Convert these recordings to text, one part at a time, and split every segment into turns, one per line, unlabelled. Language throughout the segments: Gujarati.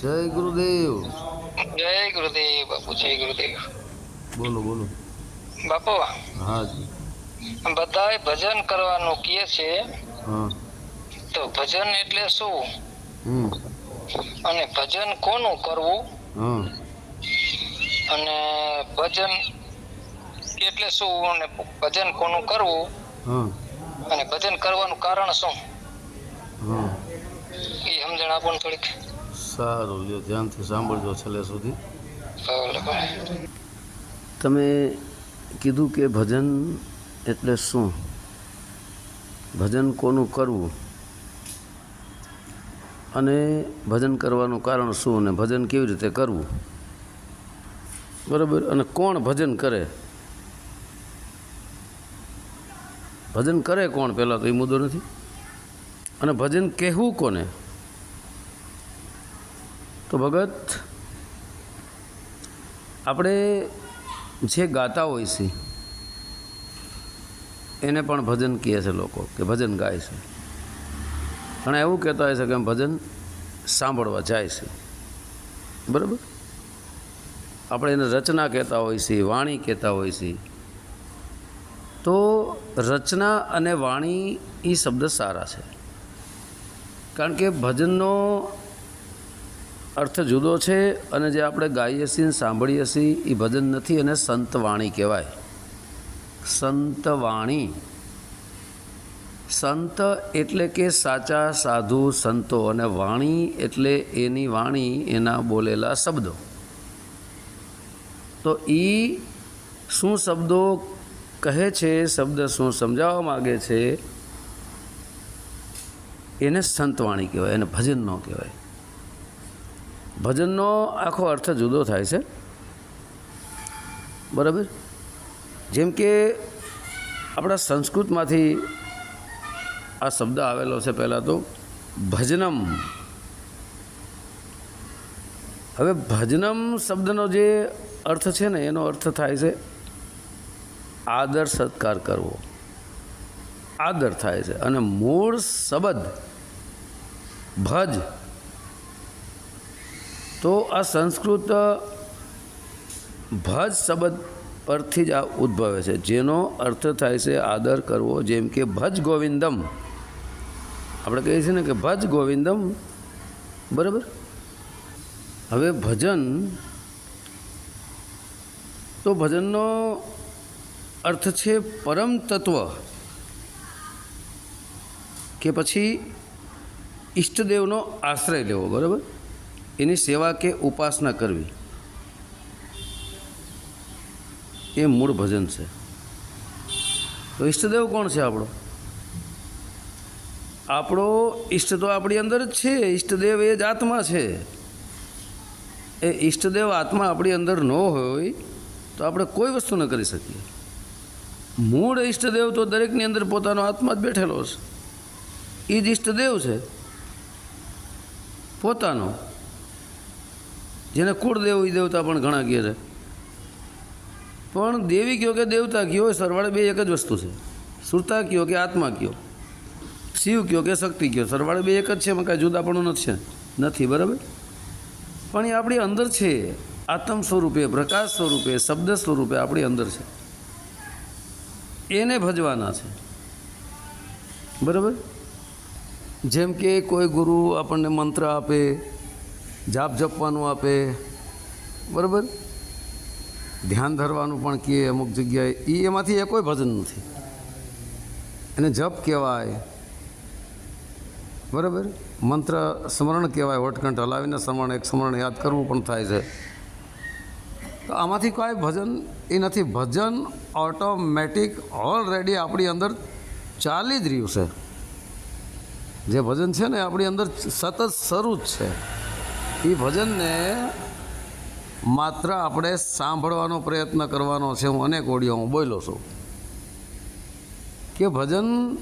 જય ગુરુદેવ.
જય ગુરુદેવ બાપુ જય ગુરુદેવ.
બોલો બોલો.
બાપુ
હા જી.
બધાય ભજન કરવાનું કહે છે? તો ભજન એટલે શું? અને ભજન કોનું કરવું? અને ભજન એટલે શું? અને ભજન કોનું કરવું? અને ભજન કરવાનું કારણ શું? એ સમજણ આપો ને થોડીક.
સારું લ્યો ધ્યાનથી સાંભળજો છેલ્લે સુધી. તમે કીધું કે ભજન એટલે શું? ભજન કોનું કરવું? અને ભજન કરવાનું કારણ શું અને ભજન કેવી રીતે કરવું? બરાબર? અને કોણ ભજન કરે? ભજન કરે કોણ? પહેલાં તો એ મુદ્દો નથી. અને ભજન કહેવું કોને? તો ભગત, આપણે જે ગાતા હોય છે, એને પણ ભજન કહે છે લોકો કે ભજન ગાય છે. અને એવું કહેતા હોય છે કે ભજન સાંભળવા જાય છે. બરાબર? આપણે એને રચના કહેતા હોય છે, વાણી કહેતા હોય છે. તો રચના અને વાણી એ શબ્દ સારા છે. કારણ કે ભજનનો અર્થ જુદો છે અને જે આપણે ગાઈએ છીએ સાંભળીએ છીએ એ ભજન નથી અને સંત વાણી કહેવાય. સંત વાણી સંત એટલે કે સાચા સાધુ સંતો અને વાણી એટલે એની વાણી, એના બોલેલા શબ્દો. તો એ શું શબ્દો કહે છે, શબ્દ શું સમજાવવા માગે છે, એને સંતવાણી કહેવાય, એને ભજન ન કહેવાય. ભજનનો આખો અર્થ જુદો થાય છે. બરાબર? જેમ કે આપણા સંસ્કૃતમાંથી આ શબ્દ આવેલો છે પહેલાં તો, ભજનમ. હવે ભજનમ શબ્દનો જે અર્થ છે ને, એનો અર્થ થાય છે, આદર સત્કાર કરવો. આદર થાય છે. અને મૂળ શબ્દ ભજ તો આ સંસ્કૃત ભજ શબ્દ પરથી જ આ ઉદ્ભવે છે. જેનો અર્થ થાય છે આદર કરવો, જેમ કે ભજ ગોવિંદમ. આપણે કહીએ છીએ ને કે ભજ ગોવિંદમ. બરાબર? હવે ભજન, તો ભજનનો અર્થ છે પરમ તત્વ. કે પછી ઈષ્ટદેવનો આશ્રય લેવો, બરાબર? એની સેવા કે ઉપાસના કરવી? એ મૂળ ભજન છે. તો ઈષ્ટદેવ કોણ છે આપણો? આપણો ઈષ્ટ તો આપણી અંદર જ છે. ઈષ્ટદેવ એ જ આત્મા છે. એ ઈષ્ટદેવ આત્મા આપણી અંદર ન હોય તો આપણે કોઈ વસ્તુ ન કરી શકીએ. મૂળ ઈષ્ટદેવ તો દરેકની અંદર પોતાનો આત્મા જ બેઠેલો છે. એ જ ઈષ્ટદેવ છે. પોતાનો. જેને કુળદેવ એ દેવતા પણ ઘણા કહે છે. પણ દેવી કહો કે દેવતા કહો સરવાળે બે એક જ વસ્તુ છે. સુરતા કહો કે આત્મા કહો શિવ કહો કે શક્તિ કહો સરવાળે બે એક જ છે, એમાં કાંઈ જુદાપણું નથી નથી, બરાબર? પણ એ આપણી અંદર છે. આત્મ સ્વરૂપે, પ્રકાશ સ્વરૂપે, શબ્દ સ્વરૂપે આપણી અંદર છે. એને ભજવાના છે. બરાબર? જેમ કે કોઈ ગુરુ આપણને મંત્ર આપે જાપ જપવાનું આપે. બરાબર? ધ્યાન ધરવાનું પણ કહે અમુક જગ્યાએ. એ એમાંથી એ કોઈ ભજન નથી. એને જપ કહેવાય. બરાબર? મંત્ર સ્મરણ કહેવાય વટકંઠ હલાવીને સ્મરણ, એક સ્મરણ યાદ કરવું પણ થાય છે. તો આમાંથી કાંઈ ભજન એ નથી. ભજન ઓટોમેટિક ઓલરેડી આપણી અંદર ચાલી જ રહ્યું છે. જે ભજન છે ને, આપણી અંદર સતત શરૂ જ છે. એ ભજનને માત્ર આપણે સાંભળવાનો પ્રયત્ન કરવાનો છે, હું અનેક ઓડિયો હું બોલ્યો છું. કે ભજન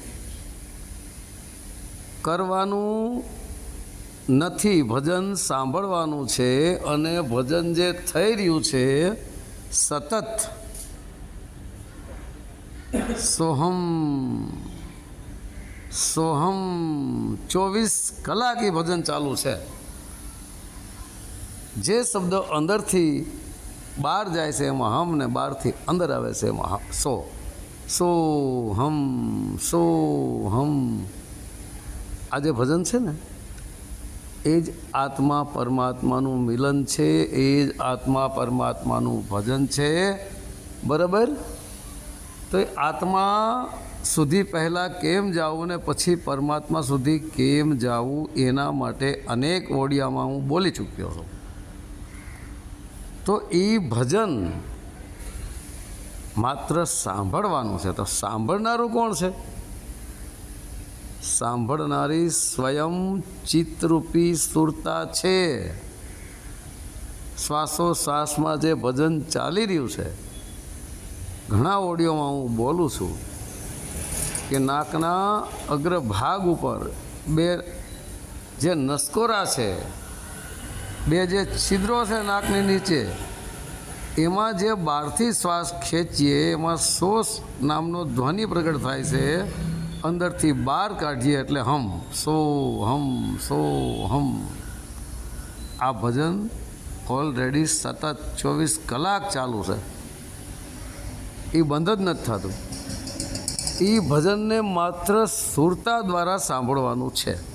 કરવાનું નથી, ભજન સાંભળવાનું છે અને ભજન જે થઈ રહ્યું છે, સતત સોહમ સોહમ ચોવીસ કલાક એ ભજન ચાલુ છે. જે શબ્દો અંદરથી બહાર જાય છે એમાં હમ ને બહારથી અંદર આવે છે એમાં સો. સો હમ સો હમ. આ જે ભજન છે ને, એ જ આત્મા પરમાત્માનું મિલન છે, એ જ આત્મા પરમાત્માનું ભજન છે. બરાબર? તો એ આત્મા સુધી પહેલાં કેમ જાવું ને પછી પરમાત્મા સુધી કેમ જાવું એના માટે અનેક ઓડિયામાં હું બોલી ચૂક્યો છું. તો એ ભજન માત્ર સાંભળવાનું છે. તો સાંભળનારું કોણ છે? સાંભળનારી સ્વયં ચિત્તરૂપી સુરતા છે. શ્વાસોશ્વાસમાં જે ભજન ચાલી રહ્યું છે, ઘણા ઓડિયોમાં હું બોલું છું કે નાકના અગ્રભાગ ઉપર બે જે નસકોરા છે બે જે છિદ્રો છે નાકની નીચે, એમાં જે બહારથી શ્વાસ ખેંચીએ, એમાં સોસ નામનો ધ્વનિ પ્રગટ થાય છે, અંદરથી બહાર કાઢીએ એટલે હમ, સો હમ સો, હમ. આ ભજન ઓલરેડી સતત ચોવીસ કલાક ચાલુ છે. એ બંધ જ નથી થતું. એ ભજનને માત્ર સુરતા દ્વારા સાંભળવાનું છે.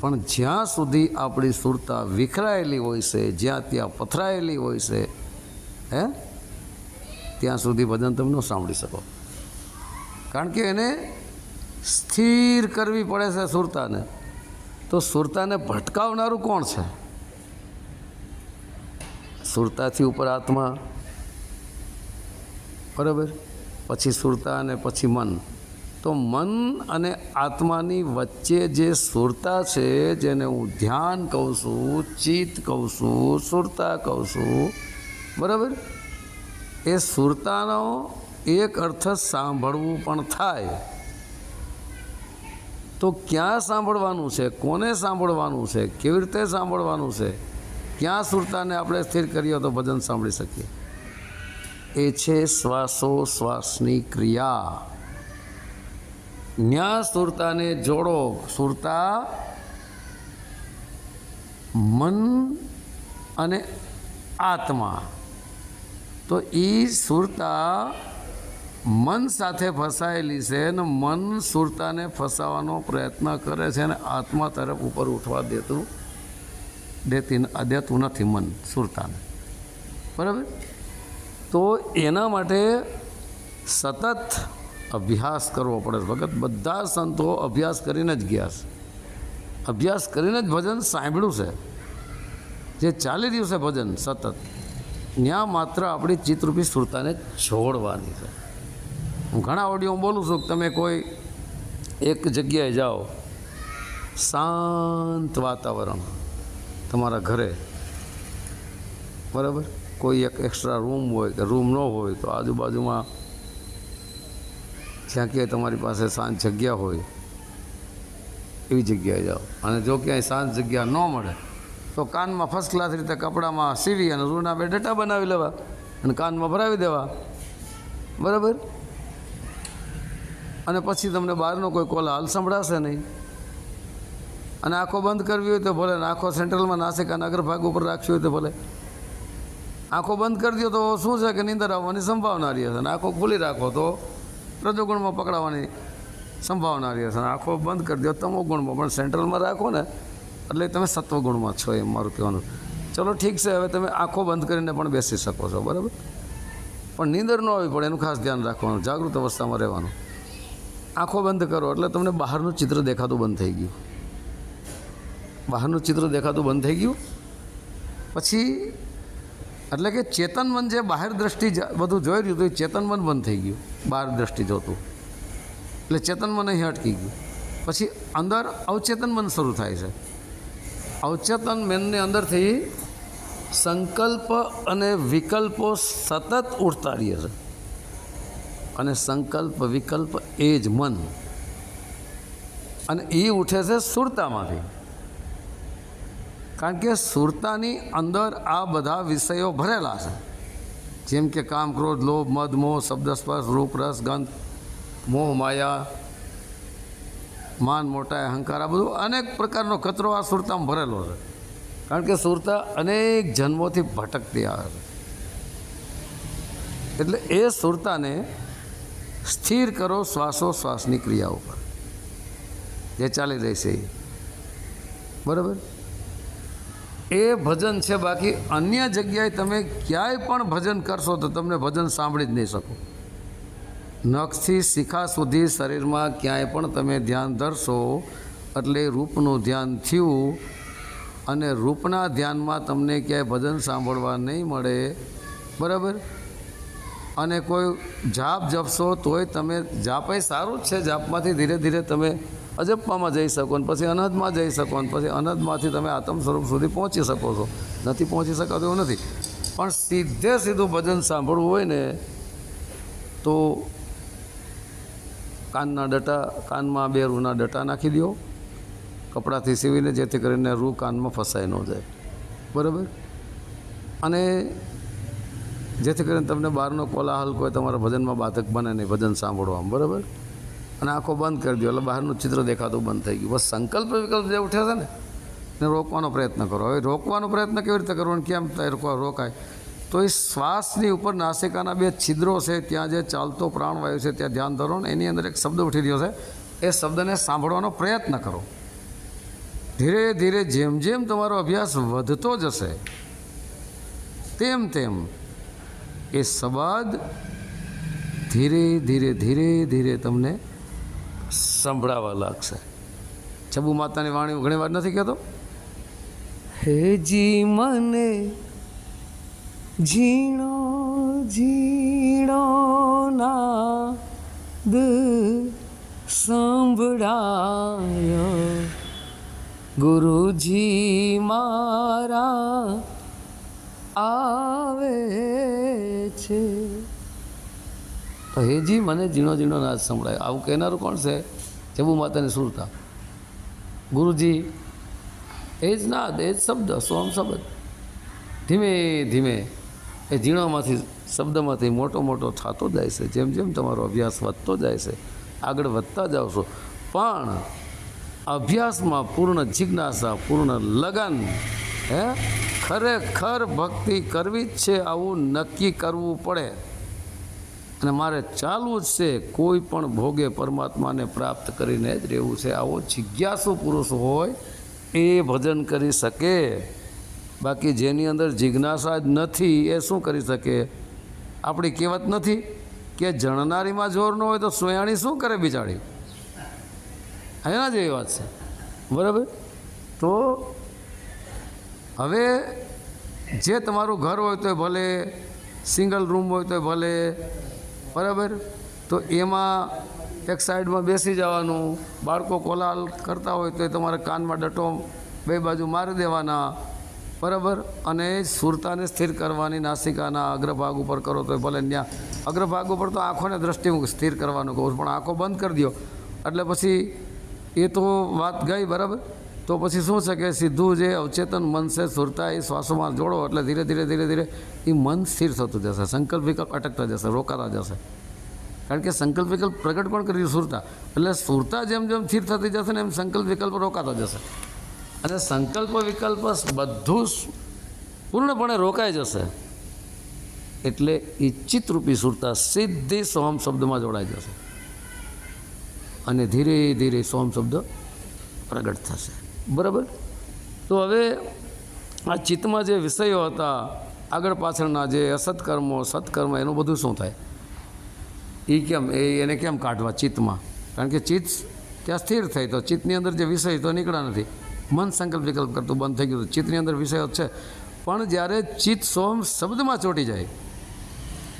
પણ જ્યાં સુધી આપણી સુરતા વિખરાયેલી હોય છે, જ્યાં ત્યાં પથરાયેલી હોય છે, હે? ત્યાં સુધી ભજન તમે ન સાંભળી શકો. કારણ કે એને સ્થિર કરવી પડે છે સુરતાને. તો સુરતાને ભટકાવનારું કોણ છે? સુરતાથી ઉપર આત્મા. બરાબર? પછી સુરતા અને પછી મન. તો મન અને આત્માની વચ્ચે જે સુરતા છે, જેને હું ધ્યાન કહું છું, ચિત્ત કહું છું, સુરતા કહું છું, બરાબર? એ સુરતાનો એક અર્થ સાંભળવું પણ થાય. તો ક્યાં સાંભળવાનું છે? કોને સાંભળવાનું છે? કેવી રીતે સાંભળવાનું છે? ક્યાં સુરતાને આપણે સ્થિર કરીએ તો ભજન સાંભળી શકીએ? એ છે શ્વાસો શ્વાસની ક્રિયા. ન્યા સુરતાને જોડો. સુરતા મન અને આત્મા. તો એ સુરતા મન સાથે ફસાયેલી છે અને મન સુરતાને ફસાવાનો પ્રયત્ન કરે છે અને આત્મા તરફ ઉપર ઉઠવા દેતું દેતી દેતું નથી મન સુરતાને. બરાબર? તો એના માટે સતત અભ્યાસ કરવો પડે. ભગત બધા સંતો અભ્યાસ કરીને જ ગયા છે. અભ્યાસ કરીને જ ભજન સાંભળ્યું છે. જે ચાલી રહ્યું છે ભજન સતત ત્યાં માત્ર આપણી ચિત્તરૂપી સુરતાને છોડવાની છે. હું ઘણા ઓડિયો બોલું છું કે તમે કોઈ એક જગ્યાએ જાઓ, શાંત વાતાવરણ તમારા ઘરે. બરાબર? કોઈ એક એક્સ્ટ્રા રૂમ હોય કે રૂમ ન હોય તો આજુબાજુમાં જ્યાં ક્યાંય તમારી પાસે શાંત જગ્યા હોય, એવી જગ્યાએ જાઓ. અને જો ક્યાંય શાંત જગ્યા ન મળે, તો કાનમાં ફર્સ્ટ ક્લાસ રીતે કપડામાં સીવી અને રૂના બે ડટા બનાવી લેવા અને કાનમાં ભરાવી દેવા. બરાબર? અને પછી તમને બહારનો કોઈ કોલ હાલ સંભળાશે નહીં. અને આંખો બંધ કરવી હોય તો ભલે આંખો સેન્ટ્રલમાં નાસિકાના અગ્રભાગ ઉપર રાખવી હોય તો ભલે. આંખો બંધ કરી દો તો શું છે કે નીંદર આવવાની સંભાવના રહી છે? અને આંખો ખુલ્લી રાખો તો રજોગુણમાં પકડાવાની સંભાવના રહે છે. આંખો બંધ કરી દો, તમો ગુણમાં, પણ સેન્ટ્રલમાં રાખો ને, એટલે તમે સત્વગુણમાં છો એમ મારું કહેવાનું. ચલો ઠીક છે, હવે તમે આંખો બંધ કરીને પણ બેસી શકો છો, બરાબર? પણ નીંદર ન આવી પડે, એનું ખાસ ધ્યાન રાખવાનું, જાગૃત અવસ્થામાં રહેવાનું. આંખો બંધ કરો, એટલે તમને બહારનું ચિત્ર દેખાતું બંધ થઈ ગયું. બહારનું ચિત્ર દેખાતું બંધ થઈ ગયું. પછી એટલે કે ચેતન મન જે બહાર દ્રષ્ટિ બધું જોઈ રહ્યું હતું એ ચેતન મન બંધ થઈ ગયું બહાર દ્રષ્ટિ જોતું. એટલે ચેતન મન અહીં અટકી ગયું. પછી અંદર અવચેતન મન શરૂ થાય છે. અવચેતન મનની અંદરથી સંકલ્પ અને વિકલ્પો સતત ઉઠતા રહે છે. અને સંકલ્પ, વિકલ્પ એ જ મન. અને એ ઉઠે છે સુરતામાંથી. કારણ કે સુરતાની અંદર આ બધા વિષયો ભરેલા છે. જેમ કે કામ, ક્રોધ, લોભ, મદ, મોહ, શબ્દ, સ્પર્શ, રૂપ, રસ, ગંધ, મોહ, માયા, માન, મોટા, અહંકાર, આ બધું અનેક પ્રકારનો કચરો આ સુરતામાં ભરેલો છે. કારણ કે સુરતા અનેક જન્મોથી ભટકતી આવે છે. એટલે એ સુરતાને સ્થિર કરો શ્વાસોશ્વાસની ક્રિયા ઉપર. જે ચાલી રહી છે બરાબર? એ ભજન છે, બાકી અન્ય જગ્યાએ તમે ક્યાંય પણ ભજન કરશો તો તમને ભજન સાંભળી જ નહીં શકો. નખથી શિખા સુધી શરીરમાં ક્યાંય પણ તમે ધ્યાન ધરશો, એટલે રૂપનું ધ્યાન થયું અને રૂપના ધ્યાનમાં તમને ક્યાંય ભજન સાંભળવા નહીં મળે, બરાબર? અને કોઈ જાપ જપશો તોય તમે, જાપ એ સારું જ છે, જાપમાંથી ધીરે ધીરે તમે અજપ્પામાં જઈ શકો ને પછી અનહદમાં જઈ શકો ને પછી અનહદમાંથી તમે આત્મ સ્વરૂપ સુધી પહોંચી શકો છો. નથી પહોંચી શકાતું એવું નથી. પણ સીધે સીધું ભજન સાંભળવું હોય ને તો કાનના ડટા, કાનમાં બે રૂના ડટા નાખી દો. કપડાથી સીવીને જેથી કરીને રૂ કાનમાં ફસાઈ ન જાય. બરાબર? અને જેથી કરીને તમને બહારનો કોલાહલ કોઈ તમારા ભજનમાં બાધક બને નહીં, ભજન સાંભળવામાં બરાબર? અને આંખો બંધ કરી દો. એટલે બહારનું ચિત્ર દેખાતું બંધ થઈ ગયું. બસ સંકલ્પ વિકલ્પ જે ઉઠે છે ને ને રોકવાનો પ્રયત્ન કરો. હવે રોકવાનો પ્રયત્ન કેવી રીતે કરવો અને કેમ રોકાય? તો એ શ્વાસની ઉપર નાસિકાના બે છિદ્રો છે, ત્યાં જે ચાલતો પ્રાણવાયુ છે, ત્યાં ધ્યાન ધરો ને એની અંદર એક શબ્દ ઉઠી રહ્યો છે. એ શબ્દને સાંભળવાનો પ્રયત્ન કરો. ધીરે ધીરે જેમ જેમ તમારો અભ્યાસ વધતો જશે, તેમ તેમ એ સંવાદ ધીરે ધીરે ધીરે ધીરે તમને સંભળાવા લાગશે. છબુ માતાની વાણી હું ઘણી વાર નથી કહેતો? હેજી મને ઝીણો ઝીણો નાદ સંભળાય. ગુરુજી મારા આવે છે. તો હેજી મને ઝીણો ઝીણો નાદ સંભળાય. આવું કહેનારું કોણ છે? જબુ માતાની સુરતા ગુરુજી, એ જ નાદ, એ જ શબ્દ, સોમ શબ્દ. ધીમે ધીમે એ ઝીણામાંથી, શબ્દમાંથી મોટો મોટો થતો જાય છે. જેમ જેમ તમારો અભ્યાસ વધતો જાય છે, આગળ વધતા જાઓ છો. પણ અભ્યાસમાં પૂર્ણ જિજ્ઞાસા, પૂર્ણ લગન, હે? ખરેખર ભક્તિ કરવી જ છે, આવું નક્કી કરવું પડે. અને મારે ચાલવું જ છે, કોઈ પણ ભોગે પરમાત્માને પ્રાપ્ત કરીને જ રહેવું છે. આવો જિજ્ઞાસુ પુરુષ હોય, એ ભજન કરી શકે. બાકી જેની અંદર જિજ્ઞાસા જ નથી, એ શું કરી શકે? આપણી કહેવત નથી કે જણનારીમાં જોર ન હોય તો સોયાણી શું કરે બિચારી? એના જેવી વાત છે. બરાબર? તો હવે જે તમારું ઘર હોય તો ભલે, સિંગલ રૂમ હોય તોય ભલે બરાબર? તો એમાં એક સાઈડમાં બેસી જવાનું, બાળકો કોલાલ કરતા હોય તો એ તમારે કાનમાં ડટો બે બાજુ મારી દેવાના, બરાબર? અને સુરતાને સ્થિર કરવાની નાસિકાના અગ્રભાગ ઉપર કરો તો ભલે ત્યાં અગ્રભાગ ઉપર તો આંખોને દ્રષ્ટિ સ્થિર કરવાનું કહું પણ આંખો બંધ કરી દો એટલે પછી એ તો વાત ગઈ, બરાબર? તો પછી શું છે કે સીધું જે અવચેતન મન છે, સુરતા એ શ્વાસોમાં જોડો એટલે ધીરે ધીરે ધીરે ધીરે એ મન સ્થિર થતું જશે, સંકલ્પ વિકલ્પ અટકતા જશે, રોકાતા જશે. કારણ કે સંકલ્પ વિકલ્પ પ્રગટ પણ કર્યું સુરતા. એટલે સુરતા જેમ જેમ સ્થિર થતી જશે ને એમ સંકલ્પ વિકલ્પ રોકાતો જશે. અને સંકલ્પ વિકલ્પ બધું પૂર્ણપણે રોકાઈ જશે. એટલે એ ચિત્તરૂપી સુરતા સીધી સોમ શબ્દમાં જોડાઈ જશે. અને ધીરે ધીરે સોમ શબ્દ પ્રગટ થશે. બરાબર? તો હવે આ ચિત્તમાં જે વિષયો હતા, આગળ પાછળના જે અસત્કર્મો, સત્કર્મ, એનું બધું શું થાય? એ કેમ, એ એને કેમ કાઢવા ચિત્તમાં? કારણ કે ચિત્ત ત્યાં સ્થિર થઈ તો ચિત્તની અંદર જે વિષય તો નીકળ્યા નથી. મન સંકલ્પ વિકલ્પ કરતું બંધ થઈ ગયું ચિત્તની અંદર વિષયો છે. પણ જ્યારે ચિત્ત સોમ શબ્દમાં ચોંટી જાય,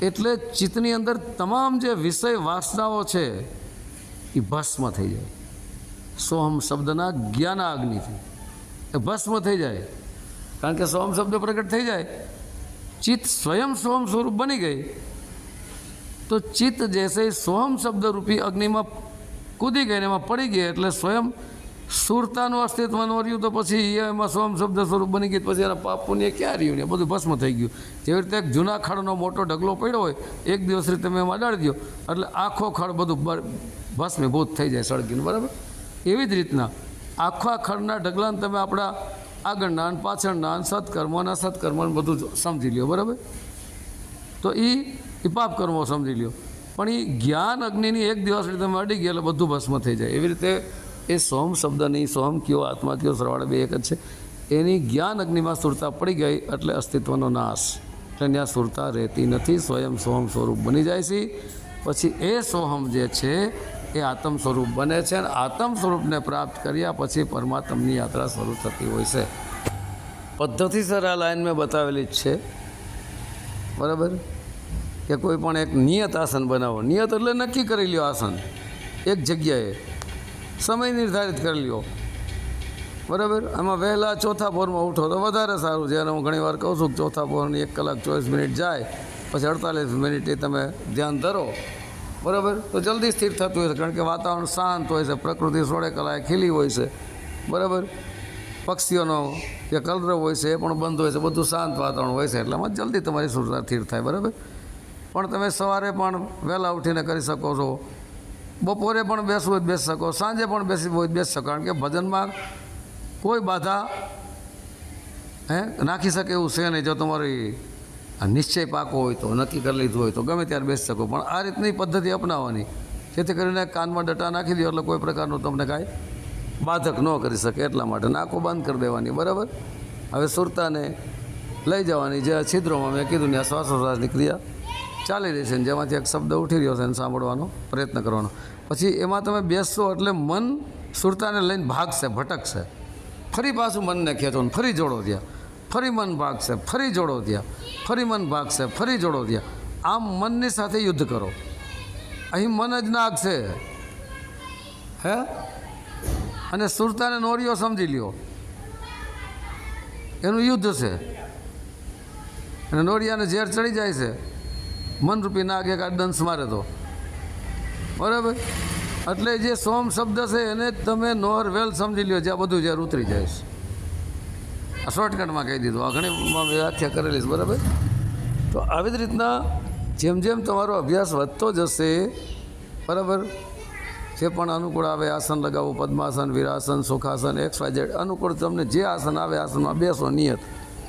એટલે ચિત્તની અંદર તમામ જે વિષય વાસનાઓ છે એ ભસ્મ થઈ જાય. સોહમ શબ્દના જ્ઞાન અગ્નિથી એ ભસ્મ થઈ જાય. કારણ કે સોહમ શબ્દ પ્રગટ થઈ જાય. ચિત્ત સ્વયં સોહમ સ્વરૂપ બની ગઈ. તો ચિત્ત જેસે સોહમ શબ્દ રૂપી અગ્નિમાં કૂદી ગઈ ને એમાં પડી ગઈ એટલે સ્વયં સુરતાનું અસ્તિત્વ ન રહ્યું તો પછી એમાં સોહમ શબ્દ સ્વરૂપ બની ગઈ પછી એના પાપ પુણ્ય ક્યાં રહ્યું ને? બધું ભસ્મ થઈ ગયું. જેવી રીતે એક જૂના ખડનો મોટો ઢગલો પડ્યો હોય, એક દિવસ રીતે તમે એમાં અડાડી દો એટલે આખો ખડ બધું ભસ્મીભૂત થઈ જાય સળગીને, બરાબર? એવી જ રીતના? આખા ખંડના ઢગલાને તમે આપણા આગળના અને પાછળના અને સત્કર્મોના સત્કર્મોને બધું સમજી લ્યો, બરાબર? તો એ એ પાપ કર્મો સમજી લ્યો. પણ એ જ્ઞાન અગ્નિની એક દિવસ સુધી તમે અડી ગયા એટલે બધું ભસ્મ થઈ જાય. એવી રીતે એ સોમ શબ્દની, સોમ કયો આત્મા, કયો સરવાળે બે એક જ છે. એની જ્ઞાન અગ્નિમાં સુરતા પડી ગઈ એટલે અસ્તિત્વનો નાશ. એટલે ત્યાં સુરતા રહેતી નથી, સ્વયં સોહમ સ્વરૂપ બની જાય છે. પછી એ સોહમ જે છે એ આત્મ સ્વરૂપ બને છે અને આત્મ સ્વરૂપને પ્રાપ્ત કર્યા પછી પરમાત્મની યાત્રા શરૂ થતી હોય છે. પદ્ધતિસર આ લાઈન મેં બતાવેલી જ છે. બરાબર? કે કોઈ પણ એક નિયત આસન બનાવો. નિયત એટલે નક્કી કરી લ્યો આસન. એક જગ્યાએ. સમય નિર્ધારિત કરી લ્યો. બરાબર? આમાં વહેલા ચોથા પોરમાં ઉઠો તો વધારે સારું છે. અને હું ઘણી વાર કહું છું કે ચોથા પોરની એક કલાક ચોવીસ મિનિટ જાય, પછી અડતાલીસ મિનિટે તમે ધ્યાન ધરો. બરાબર? તો જલ્દી સ્થિર થતું હોય છે, કારણ કે વાતાવરણ શાંત હોય છે, પ્રકૃતિ સોળે કલાએ ખીલી હોય છે. બરાબર? પક્ષીઓનો જે કલરવ હોય છે, એ પણ બંધ હોય છે, બધું શાંત વાતાવરણ હોય છે, એટલામાં જલ્દી તમારી સુરતા સ્થિર થાય, બરાબર? પણ તમે સવારે પણ વહેલા ઉઠીને કરી શકો છો. બપોરે પણ બેસવું હોય બેસી શકો, સાંજે પણ બેસી હોય બેસી શકો, કારણ કે ભજનમાં કોઈ બાધા, હે, નાખી શકે એવું છે નહીં, જો તમારી આ નિશ્ચય પાકો હોય તો, નક્કી કરી લીધું હોય તો ગમે ત્યારે બેસી શકો. પણ આ રીતની પદ્ધતિ અપનાવવાની, જેથી કરીને કાનમાં ડટા નાખી દો એટલે કોઈ પ્રકારનું તમને કાંઈ બાધક ન કરી શકે એટલા માટે. નાકો બંધ કરી દેવાની, બરાબર? હવે સુરતાને લઈ જવાની જે છિદ્રોમાં મેં કીધું ને, આ શ્વાસોશ્વાસની ક્રિયા ચાલી રહી છે ને, જેમાંથી એક શબ્દ ઉઠી રહ્યો છે એને સાંભળવાનો પ્રયત્ન કરવાનો. પછી એમાં તમે બેસશો એટલે મન સુરતાને લઈને ભાગશે, ભટકશે. ફરી પાછું મનને ખેંચો ફરી જોડો ત્યાં. ફરી મન ભાગશે, ફરી જોડો ત્યાં ફરી મન ભાગશે, ફરી જોડો ત્યાં આમ મનની સાથે યુદ્ધ કરો. અહીં મન જ નાખશે હે? અને સુરતાને નોરીઓ સમજી લ્યો. એનું યુદ્ધ છે. અને નોરિયાને ઝેર ચડી જાય છે. મનરૂપી નાગ એક આ દંશ મારે તો. બરાબર? એટલે જે સોમ શબ્દ છે એને તમે નોર વેલ સમજી લ્યો, જ્યાં બધું જ્યારે ઉતરી જાય છે. આ શોર્ટકટમાં કહી દીધું. આ ઘણી વ્યાખ્યા કરેલી છે, બરાબર? તો આવી જ રીતના જેમ જેમ તમારો અભ્યાસ વધતો જશે, બરાબર? જે પણ અનુકૂળ આવે, આસન લગાવો, પદ્માસન, વિરાસન, સુખાસન એક્સ વાય અનુકૂળ તમને જે આસન આવે, આસનમાં બેસો નિયત.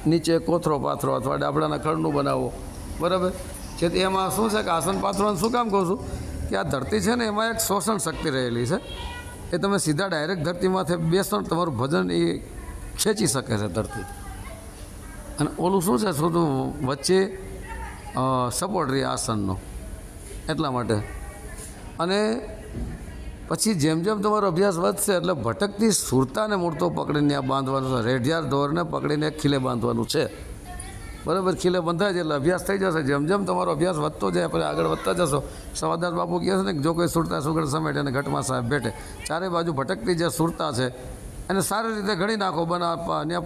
નીચે કોથરો પાથરો અથવા ડાબડાના ખડનું બનાવો, બરાબર? છે એમાં શું છે કે આસન પાથરોને શું કામ કહું છું? કે આ ધરતી છે ને, એમાં એક શોષણ શક્તિ રહેલી છે. એ તમે સીધા ડાયરેક્ટ ધરતીમાંથી બેસો ને તમારું ભજન એ ખેંચી શકે છે ધરતી. અને ઓલું શું છે? થોડું વચ્ચે સપોર્ટ રહે આસનનો. એટલા માટે. અને પછી જેમ જેમ તમારો અભ્યાસ વધશે એટલે ભટકતી સુરતાને મૂળતો પકડીને આ બાંધવાનું છે. રેઢિયાર ઢોરને પકડીને ખીલે બાંધવાનું છે. બરાબર? ખીલે બંધાય છે એટલે અભ્યાસ થઈ જશે. જેમ જેમ તમારો અભ્યાસ વધતો જાય, પછી આગળ વધતા જશો. સવાદાર બાપુ કહે છે ને જો કોઈ સુરતા સુગડ સમેટે અને ઘટમાં સાહેબ બેઠે. ચારે બાજુ ભટકતી જે સુરતા છે એને સારી રીતે ઘડી નાખો, બનાવવા અને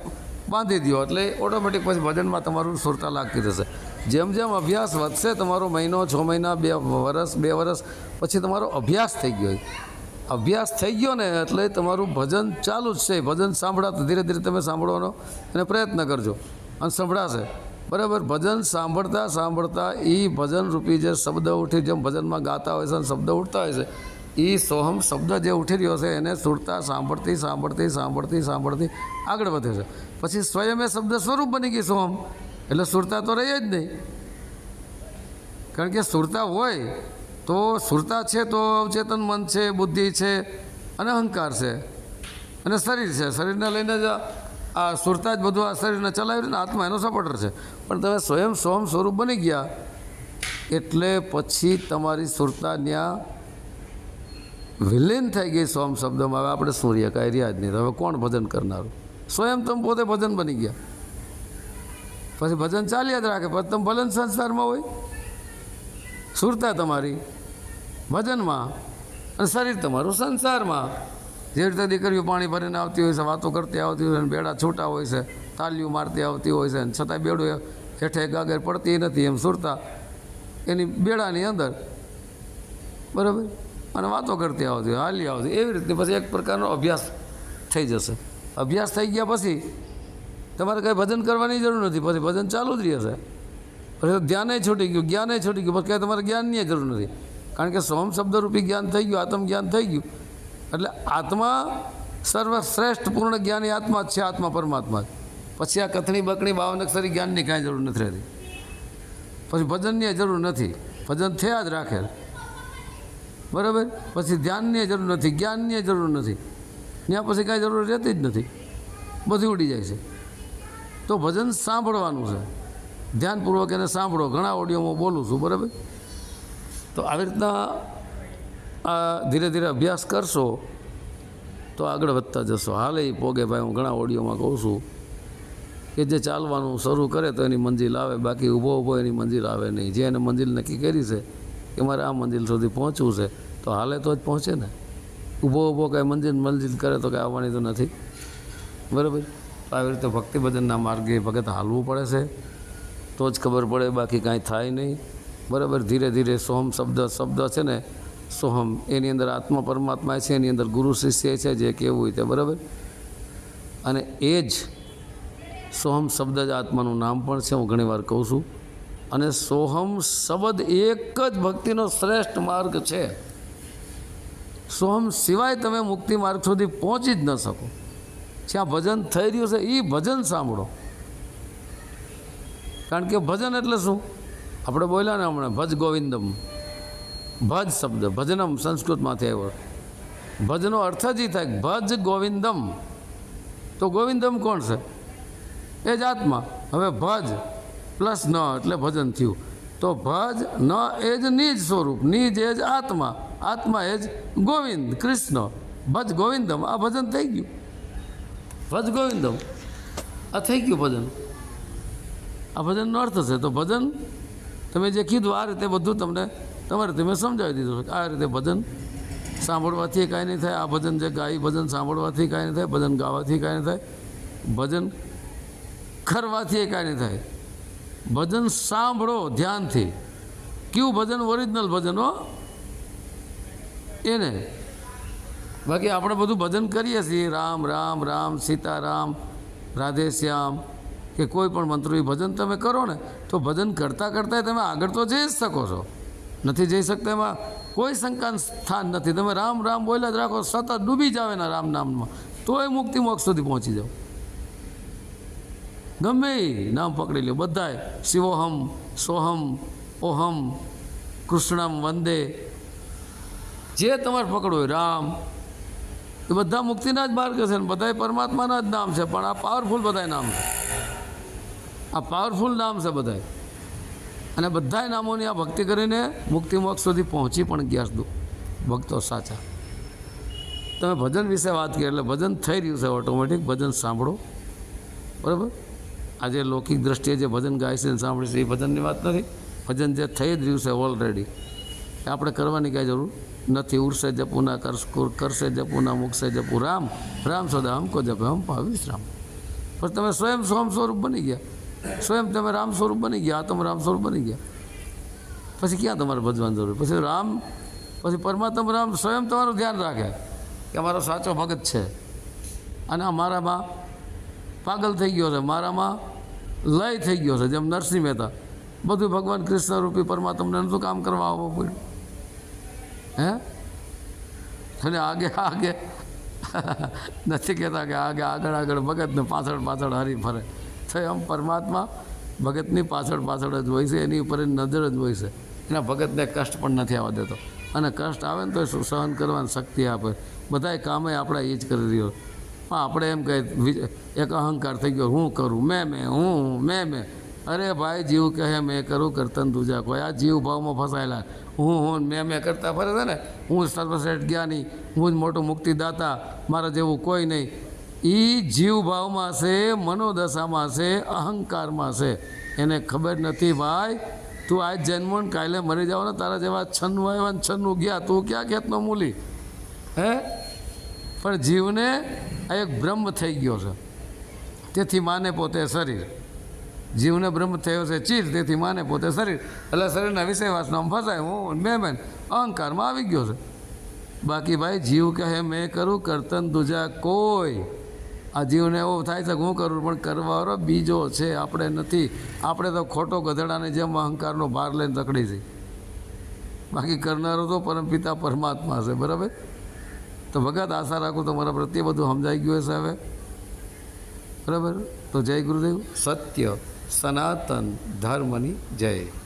બાંધી દો એટલે ઓટોમેટિક પછી ભજનમાં તમારું સુરતા લાગતી થશે જેમ જેમ અભ્યાસ વધશે, તમારો મહિનો, છ મહિના, બે વરસ બે વરસ, પછી તમારો અભ્યાસ થઈ ગયો. અભ્યાસ થઈ ગયો ને એટલે તમારું ભજન ચાલુ જ છે. ભજન સાંભળાતું, ધીરે ધીરે તમે સાંભળવાનો અને પ્રયત્ન કરજો. અને સંભળાશે. બરાબર? ભજન સાંભળતા સાંભળતા એ ભજન રૂપી જે શબ્દ ઉઠી, જેમ ભજનમાં ગાતા હોય છે અને શબ્દ ઉઠતા હોય છે એ સોહમ શબ્દ જે ઉઠી રહ્યો છે, એને સુરતા સાંભળતી સાંભળતી સાંભળતી સાંભળતી આગળ વધે છે. પછી સ્વયં એ શબ્દ સ્વરૂપ બની ગઈ સોહમ. એટલે સુરતા તો રહી જ નહીં. કારણ કે સુરતા હોય તો સુરતા છે, તો અવચેતન મન છે, બુદ્ધિ છે, અને અહંકાર છે. અને શરીર છે. શરીરને લઈને જ આ સુરતા જ બધું આ શરીરને ચલાવ્યું ને આત્મા એનો સપોર્ટર છે. પણ તમે સ્વયં સોહમ સ્વરૂપ બની ગયા, એટલે પછી તમારી સુરતા ત્યાં વિલીન થઈ ગઈ સોમ શબ્દમાં. હવે આપણે સૂર્ય કાંઈ રહ્યા જ નહીં. હવે કોણ ભજન કરનારું? સ્વયં તમે પોતે ભજન બની ગયા. પછી ભજન ચાલ્યા જ રાખે. પછી તમે ભજન સંસારમાં હોય. સુરતા તમારી ભજનમાં અને શરીર તમારું સંસારમાં. જે રીતે દીકરીઓ પાણી ભરીને આવતી હોય છે, વાતો કરતી આવતી હોય છે બેડા છૂટા હોય છે, તાલીઓ મારતી આવતી હોય છે, અને છતાંય બેડું હેઠે ગાગર પડતી નથી એમ સુરતા. એની બેડાની અંદર. બરાબર? અને વાતો કરતી આવતી હાલી આવતી એવી રીતે પછી એક પ્રકારનો અભ્યાસ થઈ જશે. અભ્યાસ થઈ ગયા પછી તમારે કંઈ ભજન કરવાની જરૂર નથી. પછી ભજન ચાલુ જ રહેશે. પછી ધ્યાને છૂટી ગયું જ્ઞાને છૂટી ગયું. પછી કાંઈ તમારે જ્ઞાનની જરૂર નથી. કારણ કે સોમ શબ્દરૂપી જ્ઞાન થઈ ગયું, આત્મ જ્ઞાન થઈ ગયું. એટલે આત્મા સર્વશ્રેષ્ઠ પૂર્ણ જ્ઞાની આત્મા જ છે, આત્મા પરમાત્મા જ. પછી આ કથણી બકણી બાવન અક્ષરી જ્ઞાનની કાંઈ જરૂર નથી રહેતી. પછી ભજનની જરૂર નથી. ભજન થયા જ રાખે. બરાબર? પછી ધ્યાનની જરૂર નથી, જ્ઞાનની જરૂર નથી. ત્યાં પછી કાંઈ જરૂર રહેતી જ નથી. બધી ઉડી જાય છે. તો ભજન સાંભળવાનું છે. ધ્યાનપૂર્વક એને સાંભળો. ઘણા ઓડિયોમાં બોલું છું, બરાબર? તો આવી રીતના આ ધીરે ધીરે અભ્યાસ કરશો, તો આગળ વધતા જશો. હાલે પોગે ભાઈ, હું ઘણા ઓડિયોમાં કહું છું કે જે ચાલવાનું શરૂ કરે તો એની મંજિલ આવે, બાકી ઊભો ઊભો એની મંજિલ આવે નહીં. જે એને મંજિલ નક્કી કરી છે કે મારે આ મંજિલ સુધી પહોંચવું છે. તો હાલે તો જ પહોંચે ને. ઊભો ઊભો કાંઈ મંદિર મંજિલ કરે તો કાંઈ આવવાની તો નથી. બરાબર? આવી રીતે ભક્તિ ભજનના માર્ગે ભગત હાલવું પડે છે. તો જ ખબર પડે બાકી કાંઈ થાય નહીં. બરાબર? ધીરે ધીરે સોહમ શબ્દ શબ્દ છે ને, સોહમ એની અંદર આત્મા, પરમાત્મા છે, એની અંદર ગુરુ શિષ્ય છે, જે કેવું હોય તે, બરાબર? અને એ જ સોહમ શબ્દ જ આત્માનું નામ પણ છે, હું ઘણીવાર કહું છું. અને સોહમ શબ્દ એક જ ભક્તિનો શ્રેષ્ઠ માર્ગ છે. સોહમ સિવાય તમે મુક્તિ માર્ગ સુધી પહોંચી જ ન શકો. જ્યાં ભજન થઈ રહ્યું છે એ ભજન સાંભળો. કારણ કે ભજન એટલે શું? આપણે બોલ્યા ને હમણાં, ભજ ગોવિંદમ. ભજ શબ્દ, ભજનમ સંસ્કૃતમાંથી આવ્યો. ભજનો અર્થ જ એ થાય ભજ ગોવિંદમ. તો ગોવિંદમ કોણ છે? એ જ આત્મા. હવે ભજ પ્લસ ન એટલે ભજન થયું. તો ભજ ન એ જ નિજ સ્વરૂપ, નિજ એ જ આત્મા. આત્મા એ જ ગોવિંદ, કૃષ્ણ. ભજ ગોવિંદમ, આ ભજન થઈ ગયું. ભજ ગોવિંદમ, આ થઈ ગયું ભજન. આ ભજનનો અર્થ છે, તો ભજન, તમે જે કીધું આ રીતે બધું તમને, તમારે તમે સમજાવી દીધું આ રીતે ભજન સાંભળવાથી કાંઈ નહીં થાય, આ ભજન જે ગાય, ભજન સાંભળવાથી કાંઈ નહીં થાય, ભજન ગાવાથી કાંઈ નહીં થાય, ભજન કરવાથી કાંઈ નહીં થાય. ભજન સાંભળો ધ્યાનથી. કયું ભજન? ઓરિજિનલ ભજન, હો. એને. બાકી આપણે બધું ભજન કરીએ છીએ. રામ રામ રામ, સીતારામ, રાધે શ્યામ, કે કોઈ પણ મંત્રો ભજન તમે કરો ને, તો ભજન કરતાં કરતાં તમે આગળ તો જઈ જ શકો છો. નથી જઈ શકતા એમાં કોઈ શંકાન સ્થાન નથી. તમે રામ રામ બોલ્યા જ રાખો, સતત ડૂબી જાવ એના રામ નામમાં. તોય મુક્તિ મોક્ષ સુધી પહોંચી જાઓ. ગમે નામ પકડી લ્યો. બધાય શિવોહમ, સોહમ, ઓહમ, કૃષ્ણમ, વંદે જે તમારે પકડવું હોય, રામ. એ બધા મુક્તિના જ માર્ગ છે ને, બધાય પરમાત્માના જ નામ છે, પણ આ પાવરફુલ બધાય નામ છે. આ પાવરફુલ નામ છે બધાય. અને બધાય નામોની આ ભક્તિ કરીને મુક્તિ મોક્ષ સુધી પહોંચી પણ ગયા છે ભક્તો સાચા. તમે ભજન વિશે વાત કરી, એટલે ભજન થઈ રહ્યું છે ઓટોમેટિક ભજન સાંભળો. બરાબર? આજે લૌકિક દ્રષ્ટિએ જે ભજન ગાય છે ને, સાંભળે છે, એ ભજનની વાત નથી. ભજન જે થઈ જ રહ્યું છે ઓલરેડી એ આપણે કરવાની કાંઈ જરૂર નથી. ઉર્સે જપુના કરશે જપુના મુકશે જપુ. રામ રામ સદા, હમકો જપે હમ ભાવીશ રામ પણ તમે સ્વયં સ્વયં સ્વરૂપ બની ગયા. સ્વયં તમે રામ સ્વરૂપ બની ગયા તમે રામ સ્વરૂપ બની ગયા. પછી ક્યાં તમારે ભજવાની જરૂર? પછી રામ, પછી પરમાત્મા રામ સ્વયં તમારું ધ્યાન રાખે કે મારો સાચો ભગત છે. અને આ મારામાં પાગલ થઈ ગયો છે, મારામાં લય થઈ ગયો છે, જેમ નરસિંહ મહેતા. બધું ભગવાન કૃષ્ણ રૂપી પરમાત્મને શું કામ કરવા આવવું પડ્યું. હે અને આગે આગે નથી કહેતા કે આગે આગળ આગળ ભગતને પાછળ પાછળ હરી ફરે તો એમ પરમાત્મા ભગતની પાછળ પાછળ જ હોય છે એની ઉપર નજર જ હોય છે એના ભગતને કષ્ટ પણ નથી આવવા દેતો અને કષ્ટ આવે ને તો શું સહન કરવાની શક્તિ આપે બધાય કામે આપણે એ જ કરી રહ્યો પણ આપણે એમ કહે એક અહંકાર થઈ ગયો હું કરું મેં મેં હું હું, મેં મેં અરે ભાઈ, જીવ કહે, મેં કરું કરતન દૂજા કોઈ આ જીવ ભાવમાં ફસાયેલા. હું હું મેં મેં કરતા ફરે છે ને. હું સર્વશ્રેષ્ઠ જ્ઞાની, હું જ મોટો મુક્તિદાતા, મારા જેવું કોઈ નહીં. એ જીવ ભાવમાં છે, મનોદશામાં છે, અહંકારમાં છે. એને ખબર નથી ભાઈ, તું આજ જન્મ ને કાલે મરી જાવ ને તારા જેવા છન્નું આવ્યા ને છન્નું ગયા. તું ક્યાં ખેતનો મૂલી? હે? પણ જીવને આ એક બ્રહ્મ થઈ ગયો છે. તેથી માને પોતે શરીર. જીવને બ્રહ્મ થયો છે, ચીર તેથી માને પોતે શરીર. એટલે શરીરના વિષય વાસનામાં ફસાય, હું મેં મેં અહંકારમાં આવી ગયો છે. બાકી ભાઈ, જીવ કહે, મેં કરું કરતન દુજા કોઈ. આ જીવને એવો થાય છે હું કરું, પણ કરવાવાળો બીજો છે, આપણે નથી. આપણે તો ખોટો ગધેડાને જેમ અહંકારનો ભાર લઈને રખડી છે. બાકી કરનારો તો પરમપિતા પરમાત્મા છે, બરાબર? તો ભગત, આશા રાખું તમારા પ્રત્યે બધું સમજાઈ ગયું હશે હવે. બરાબર? તો જય ગુરુદેવ. સત્ય. સનાતન ધર્મની જય.